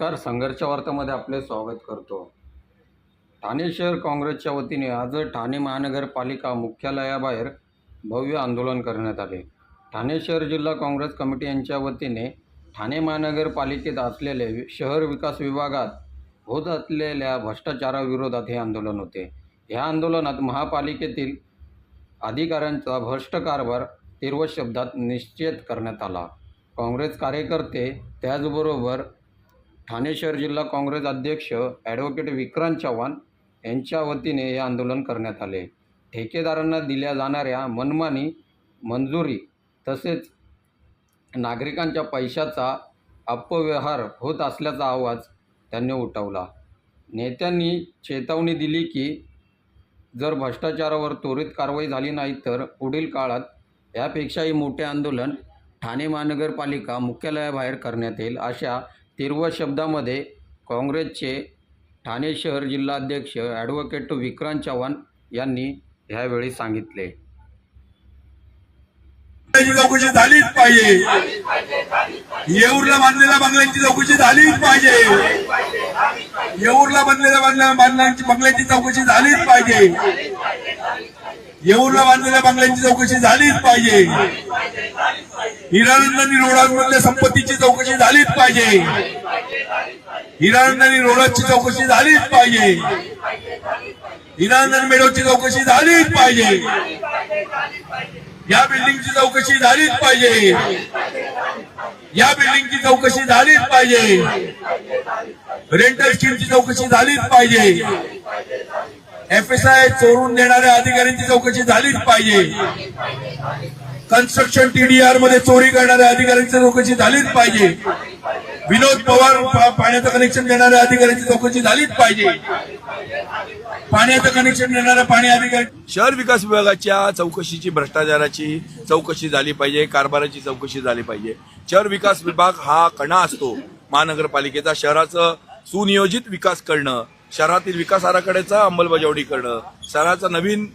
नमस्कार. संघर्ष वार्तामध्ये आपले स्वागत करतो. ठाणे शहर काँग्रेसच्या वतीने आज ठाणे महानगरपालिका मुख्यालयाबाहेर भव्य आंदोलन करण्यात आले. ठाणे शहर जिल्हा काँग्रेस कमिटी यांच्या वतीने ठाणे महानगरपालिकेत असलेले शहर विकास विभागात होत असलेल्या भ्रष्टाचाराविरोधात हे आंदोलन होते. ह्या आंदोलनात महापालिकेतील अधिकाऱ्यांचा भ्रष्ट कारभार तीव्र शब्दात निश्चित करण्यात आला. काँग्रेस कार्यकर्ते त्याचबरोबर ठाणे शहर जिल्हा काँग्रेस अध्यक्ष ॲडव्होकेट विक्रांत चव्हाण यांच्या वतीने हे आंदोलन करण्यात आले. ठेकेदारांना दिल्या जाणाऱ्या मनमानी मंजुरी तसेच नागरिकांच्या पैशाचा अपव्यवहार होत असल्याचा आवाज त्यांनी उठवला. नेत्यांनी चेतावणी दिली की जर भ्रष्टाचारावर त्वरित कारवाई झाली नाही तर पुढील काळात यापेक्षाही मोठे आंदोलन ठाणे महानगरपालिका मुख्यालयाबाहेर करण्यात येईल अशा तीर्व शब्दामध्ये काँग्रेसचे ठाणे शहर जिल्हाध्यक्ष ॲडव्होकेट विक्रांत चव्हाण यांनी ह्यावेळी सांगितले. चौकशी झालीच पाहिजे. येऊरला बांधलेल्या बंगल्यांची चौकशी झालीच पाहिजे. येऊरला बांधलेल्या बांधल्या बांधल्यांची बंगल्यांची चौकशी झालीच पाहिजे. येऊरला बांधलेल्या बंगल्यांची चौकशी झालीच पाहिजे. हिरानंदानी रोडांमधल्या संपत्तीची चौकशी झालीच पाहिजे. हिरानंदानी रोडाची चौकशी झालीच पाहिजे. हिरानंदन मेडोची चौकशी झालीच पाहिजे. या बिल्डिंगची चौकशी झालीच पाहिजे. या बिल्डिंगची चौकशी झालीच पाहिजे. रेंटल स्कीमची चौकशी झालीच पाहिजे. एफएसआय चोरून देणाऱ्या अधिकाऱ्यांची चौकशी झालीच पाहिजे. कन्स्ट्रक्शन टीडीआरमध्ये चोरी करणाऱ्या अधिकाऱ्यांची चौकशी झालीच पाहिजे. विनोद पवार पाण्याचं कनेक्शन देणाऱ्या अधिकाऱ्यांची चौकशी झालीच पाहिजे. पाण्याचं कनेक्शन देणाऱ्या पाणी अधिकारी शहर विकास विभागाच्या चौकशीची भ्रष्टाचाराची चौकशी झाली पाहिजे कारभाराची चौकशी झाली पाहिजे. शहर विकास विभाग हा कणा असतो. महानगरपालिकेचा शहराचं सुनियोजित विकास करणं. शहरातील विकास आराखड्याचा अंमलबजावणी करणं शहराचा नवीन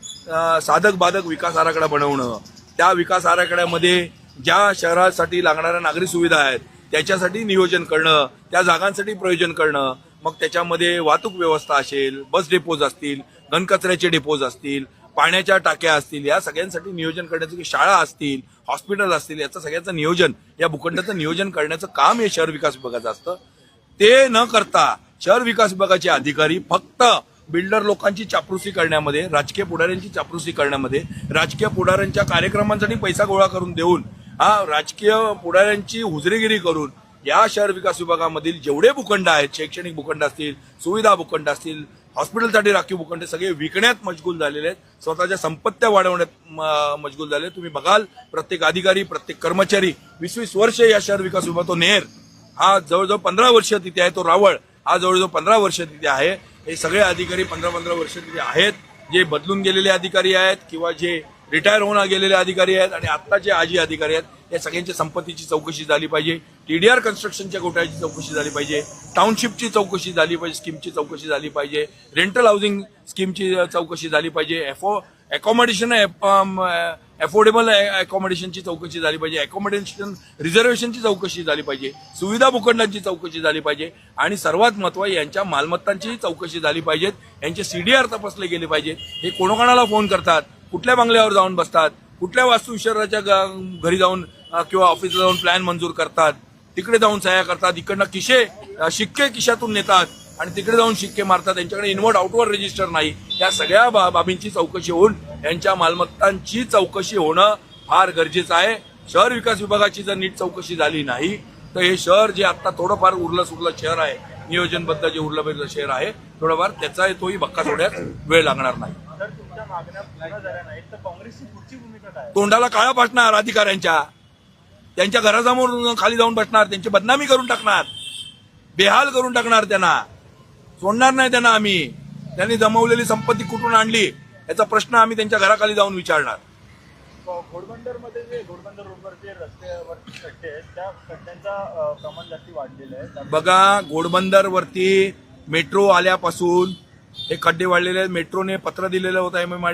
साधक बाधक विकास आराखडा बनवणं त्या विकास आराखड्यामध्ये ज्या शहरासाठी लागणाऱ्या नागरी सुविधा आहेत त्याच्यासाठी नियोजन करणं त्या जागांसाठी प्रयोजन करणं मग त्याच्यामध्ये वाहतूक व्यवस्था असेल बस डेपोज असतील घनकचऱ्याचे डेपोज असतील पाण्याच्या टाक्या असतील या सगळ्यांसाठी नियोजन करण्याचं की शाळा असतील हॉस्पिटल असतील याचं सगळ्याचं नियोजन या भूखंडाचं नियोजन करण्याचं काम हे शहर विकास विभागाचं असतं. ते न करता शहर विकास विभागाचे अधिकारी फक्त बिल्डर लोकांची चापरुसी करण्यामध्ये राजकीय पुढाऱ्यांची चापरुसी करण्यामध्ये राजकीय पुढाऱ्यांच्या कार्यक्रमांसाठी पैसा गोळा करून देऊन हा राजकीय पुढाऱ्यांची हुजरेगिरी करून या शहर विकास विभागामधील जेवढे भूखंड आहेत शैक्षणिक भूखंड असतील सुविधा भूखंड असतील हॉस्पिटलसाठी राखीव भूखंड सगळे विकण्यात मजगूल झालेले आहेत स्वतःच्या संपत्त्या वाढवण्यात मजगूल झाले तुम्ही बघाल प्रत्येक अधिकारी प्रत्येक कर्मचारी वीस वीस वर्ष या शहर विकास विभाग तो नेहर हा जवळजवळ पंधरा वर्ष तिथे आहे तो रावळ. आज जवळजवळ पंधरा वर्ष तिथे आहे. हे सगळे अधिकारी पंधरा पंधरा वर्ष तिथे आहेत. जे बदलून गेलेले अधिकारी आहेत किंवा जे रिटायर होऊन गेलेले अधिकारी आहेत आणि आत्ताचे आजी अधिकारी आहेत या सगळ्यांच्या संपत्तीची चौकशी झाली पाहिजे. टी डी आर कन्स्ट्रक्शनच्या घोटाळ्याची चौकशी झाली पाहिजे. टाउनशिपची चौकशी झाली पाहिजे स्कीमची चौकशी झाली पाहिजे. रेंटल हाऊसिंग स्कीमची चौकशी झाली पाहिजे. एफो अकॉमोडेशन अफोर्डेबल अकॉमोडेशनची चौकशी झाली पाहिजे. अकॉमोडेशन रिझर्वेशनची चौकशी झाली पाहिजे. सुविधा भूखंडांची चौकशी झाली पाहिजे. आणि सर्वात महत्त्व यांच्या मालमत्तांचीही चौकशी झाली पाहिजेत. यांचे सीडीआर तपासले गेले पाहिजेत. हे कोणाकोणाला फोन करतात? कुठल्या बंगल्यावर जाऊन बसतात? कुठल्या वास्तू शहराच्या घरी जाऊन किंवा ऑफिसला जाऊन प्लॅन मंजूर करतात तिकडे जाऊन सह्या करतात इकडनं किशे शिक्के किशातून नेतात आणि तिकडे जाऊन शिक्के मारतात. त्यांच्याकडे इनवर्ड आउटवर्ड रजिस्टर नाही. या सगळ्या बा- बाबींची चौकशी होऊन यांच्या मालमत्तांची चौकशी होणं फार गरजेचं आहे. शहर विकास विभागाची जर नीट चौकशी झाली नाही तर हे शहर जे आता थोडंफार उरलं सुरलं शहर आहे नियोजनबद्ध जे उरलं शहर आहे थोडंफार त्याचा तोही भक्का सोडण्यास वेळ लागणार नाही. तोंडाला काळा फाटणार अधिकाऱ्यांच्या त्यांच्या घरासमोर खाली जाऊन बसणार त्यांची बदनामी करून टाकणार. बेहाल करून टाकणार त्यांना. सोडणार नाही त्यांना आम्ही. त्यांनी जमवलेली संपत्ती कुठून आणली याचा प्रश्न आम्ही त्यांच्या घराखाली जाऊन विचारणार. घोडबंदरमध्ये जे घोडबंदर रोडवर जे रस्त्यावरती खड्डे आहेत त्या खड्ड्यांचा प्रमाण जास्ती वाढलेलं आहे. बघा घोडबंदर वरती मेट्रो आल्यापासून हे खड्डे वाढलेले आहेत. मेट्रोने पत्र दिलेलं होतं एम एम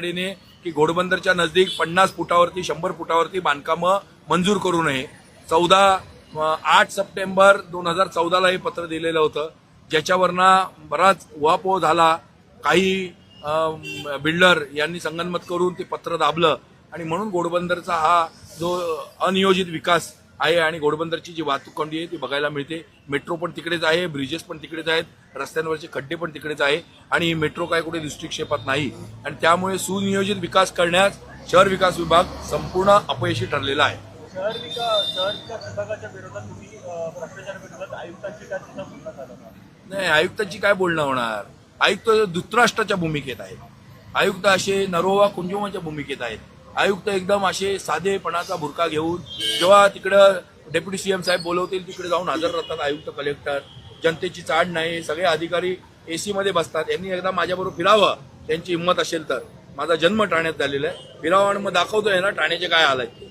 की घोडबंदरच्या नजदीक पन्नास फुटावरती शंभर फुटावरती बांधकामं मंजूर करू नये. चौदा आठ सप्टेंबर दोन हजार चौदाला हे पत्र दिलेलं होतं. ज्याच्यावरनं बराच उहापोह झाला. काही बिल्डर यांनी संगनमत करून ते पत्र दाबलं. आणि म्हणून घोडबंदरचा हा जो अनियोजित विकास आहे आणि घोडबंदरची जी वाहतूक कोंडी आहे ती बघायला मिळते. मेट्रो पण तिकडेच आहे ब्रिजेस पण तिकडेच आहेत रस्त्यांवरचे खड्डे पण तिकडेच आहे आणि ही मेट्रो काय कुठे दृष्टिक्षेपात नाही. आणि त्यामुळे सुनियोजित विकास करण्यास शहर विकास विभाग संपूर्ण अपयशी ठरलेला आहे. शहर विकास शहर विकास विभागाच्या विरोधात तुम्ही अ, भ्रष्टाचार विरोधात आयुक्तांची काय सुद्धा भूमिका झाला का? नाही आयुक्तांची काय बोलणं होणार? आयुक्त धृतराष्ट्राच्या भूमिकेत आहेत आयुक्त असे नरोवा कुंजुमाच्या भूमिकेत आहेत. आयुक्त एकदम असे साधेपणाचा भुरका घेऊन जेव्हा तिकडं डेप्युटी सी एम साहेब बोलवतील तिकडे जाऊन हजर राहतात आयुक्त कलेक्टर. जनतेची चाड नाही सगळे अधिकारी एसी मध्ये बसतात. यांनी एकदा माझ्याबरोबर फिरावं त्यांची हिंमत असेल तर. माझा जन्म ठाण्यात झालेला आहे. फिरावं आणि मग दाखवतोय ना ठाण्याचे काय हाल आहेत.